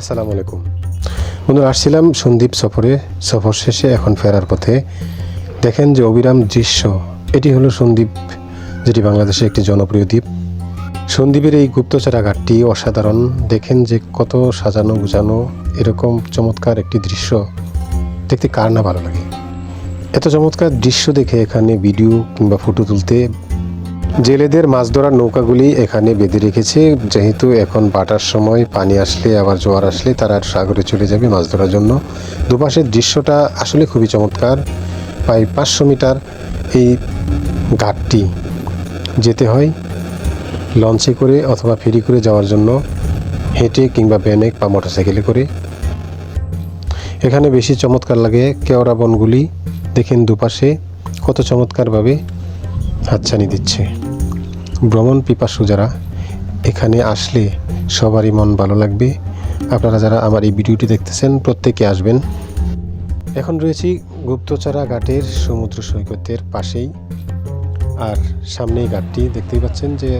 আসসালামু আলাইকুম। বন্ধুরা, আসছিলাম সন্দীপ সফরে। সফর শেষে এখন ফেরার পথে দেখেন যে অবিরাম দৃশ্য। এটি হলো সন্দীপ, যেটি বাংলাদেশের একটি জনপ্রিয় দ্বীপ। সন্দীপের এই গুপ্তচরা ঘাটটি অসাধারণ। দেখেন যে কত সাজানো গুজানো এরকম চমৎকার একটি দৃশ্য। দেখতে কার না ভালো লাগে। এত চমৎকার দৃশ্য দেখে এখানে ভিডিও কিংবা ফটো তুলতে জেলেদের মাছ ধরার নৌকাগুলি এখানে বেঁধে রেখেছে। যেহেতু এখন বাটার সময়, পানি আসলে, আবার জোয়ার আসলে, তারা সাগরে চলে যাবে মাছ ধরার জন্য। দুপাশের দৃশ্যটা আসলে খুবই চমৎকার। প্রায় পাঁচশো মিটার এই ঘাটটি যেতে হয় লঞ্চে করে অথবা ফেরি করে যাওয়ার জন্য, হেঁটে কিংবা ব্যানেক বা মোটরসাইকেলে করে। এখানে বেশি চমৎকার লাগে কেওড়া বনগুলি। দেখেন দুপাশে কত চমৎকারভাবে হাতছানি দিচ্ছে। ভ্রমণ পিপাসু যারা, এখানে আসলে সবারই মন ভালো লাগবে। আপনারা যারা আমার এই ভিডিওটি দেখতেছেন, প্রত্যেকে আসবেন। এখন রয়েছি গুপ্তচরা ঘাটের সমুদ্র সৈকতের পাশেই। আর সামনেই ঘাটটি, দেখতেই পাচ্ছেন যে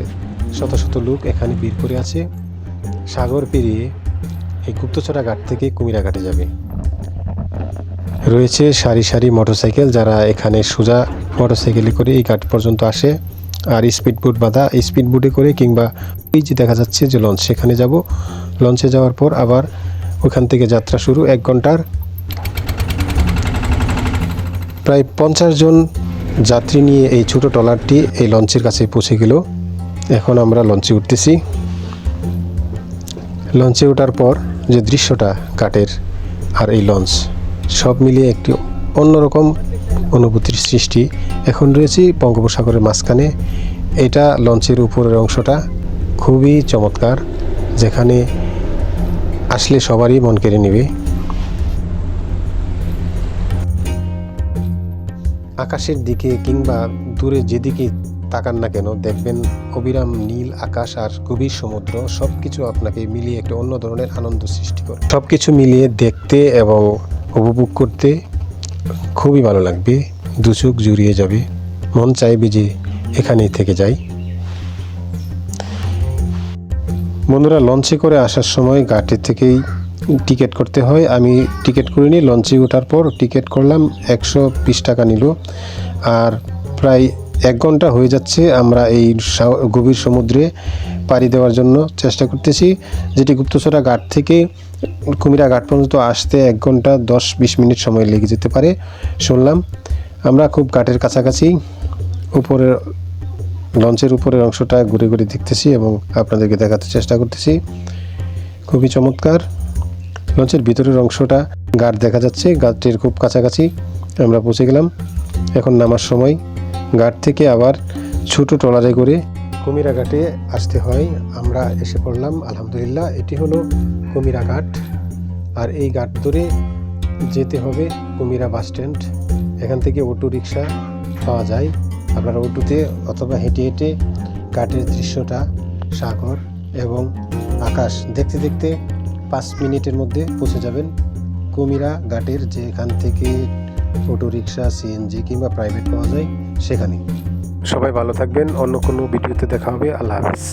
শত শত লোক এখানে ভিড় করে আছে। সাগর পেরিয়ে এই গুপ্তচরা ঘাট থেকে কুমিরা ঘাটে যাবে। রয়েছে সারি সারি মোটরসাইকেল যারা এখানে সোজা মোটরসাইকেলে করে এই ঘাট পর্যন্ত আসে। আর স্পিড বোট বাঁধা এই স্পিড বোটে করে কিংবা যে দেখা যাচ্ছে যে লঞ্চ সেখানে যাব। লঞ্চে যাওয়ার পর আবার ওখান থেকে যাত্রা শুরু এক ঘণ্টার। প্রায় পঞ্চাশ জন যাত্রী নিয়ে এই ছোট ট্রলারটি এই লঞ্চের কাছে পৌঁছে গেল। এখন আমরা লঞ্চে উঠতেছি। লঞ্চে ওঠার পর যে দৃশ্যটা কাটের আর এই লঞ্চ সব মিলিয়ে একটি অন্যরকম অনুভূতির সৃষ্টি। এখন রয়েছি বঙ্গোপসাগরের মাঝখানে। এটা লঞ্চের উপরের অংশটা খুবই চমৎকার, যেখানে আসলে সবারই মন কেড়ে নেবে। আকাশের দিকে কিংবা দূরে যেদিকে তাকান না কেন, দেখবেন অবিরাম নীল আকাশ আর গভীর সমুদ্র সব কিছু আপনাকে মিলিয়ে একটা অন্য ধরনের আনন্দ সৃষ্টি করে। সব কিছু মিলিয়ে দেখতে এবং উপভোগ করতে খুবই ভালো লাগবে। দু চোখ জুড়িয়ে যাবে। মন চাইবে যে এখানেই থেকে যাই। বন্ধুরা, লঞ্চে করে আসার সময় ঘাটে থেকেই টিকিট করতে হয়। আমি টিকিট করিনি, লঞ্চে ওঠার পর টিকিট করলাম, একশো বিশ টাকা নিল। আর প্রায় এক ঘণ্টা হয়ে যাচ্ছে, আমরা এই গভীর সমুদ্রে পাড়ি দেওয়ার জন্য চেষ্টা করতেছি। যেটি গুপ্তচরা ঘাট থেকে কুমিরা ঘাট পর্যন্ত আসতে এক ঘণ্টা দশ বিশ মিনিট সময় লেগে যেতে পারে, শুনলাম। আমরা খুব ঘাটের কাছাকাছি, উপরের লঞ্চের উপরের অংশটা ঘুরে ঘুরে দেখতেছি এবং আপনাদেরকে দেখাতে চেষ্টা করতেছি। খুবই চমৎকার। লঞ্চের ভিতরের অংশটা গার্ড দেখা যাচ্ছে গার্ডটির খুব কাছাকাছি আমরা পৌঁছে গেলাম। এখন নামার সময়। ঘাট থেকে আবার ছোট ট্রলারে করে কুমিরা ঘাটে আসতে হয়। আমরা এসে পড়লাম, আলহামদুলিল্লাহ, এটি হলো কুমিরাঘাট। আর এই ঘাট ধরে যেতে হবে কুমিরা বাস স্ট্যান্ড। এখান থেকে অটো রিক্সা পাওয়া যায়। আপনারা অটোতে অথবা হেঁটে হেঁটে ঘাটের দৃশ্যটা, সাগর এবং আকাশ দেখতে দেখতে পাঁচ মিনিটের মধ্যে পৌঁছে যাবেন কুমিরা ঘাটের, যেখান থেকে অটো রিক্সা, সিএনজি কিংবা প্রাইভেট পাওয়া যায় সেখানে সবাই ভালো থাকবেন। অন্য কোনো ভিডিওতে দেখা হবে। আল্লাহ হাফিজ।